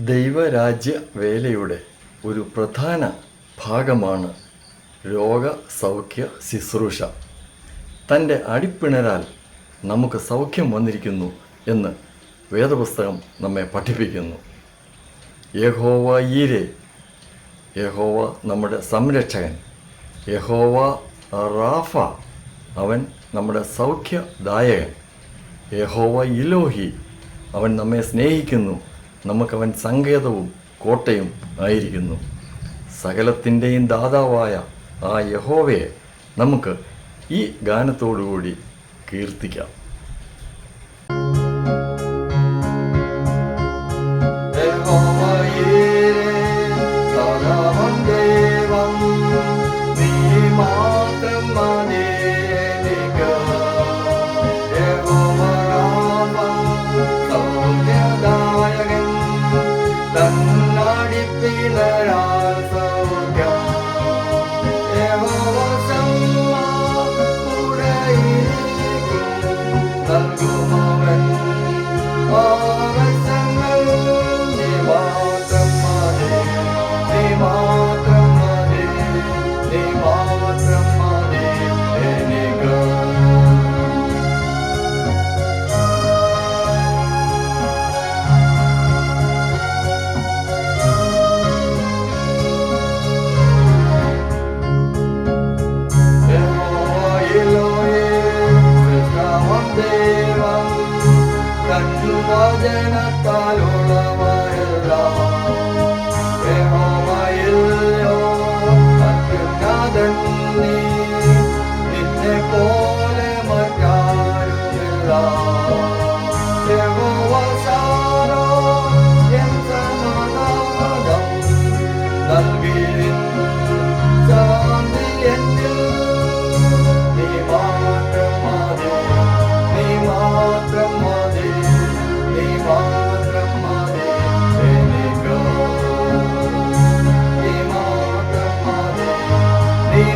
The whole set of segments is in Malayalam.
ദൈവരാജ്യ വേലയുടെ ഒരു പ്രധാന ഭാഗമാണ് രോഗ സൗഖ്യ ശുശ്രൂഷ. തന്റെ അടിപ്പിണരാൽ നമുക്ക് സൗഖ്യം വന്നിരിക്കുന്നു എന്ന് വേദപുസ്തകം നമ്മെ പഠിപ്പിക്കുന്നു. യഹോവ ഈരെ യഹോവ നമ്മുടെ സംരക്ഷകൻ യഹോവ റാഫ അവൻ നമ്മുടെ സൗഖ്യദായകൻ യഹോവ ഇലോഹി അവൻ നമ്മെ സ്നേഹിക്കുന്നു. നമുക്കവൻ സങ്കേതവും കോട്ടയും ആയിരിക്കുന്നു. സകലത്തിന്റെയും ദാതാവായ ആ യഹോവയെ നമുക്ക് ഈ ഗാനത്തോടുകൂടി കീർത്തിക്കാം. तन्नाडि पिलरासौख्या एवो सौवा पुरैरिकुं तन्गुमवन् आवसङ्गल् निवासं निवासम् जनतायुण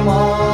time.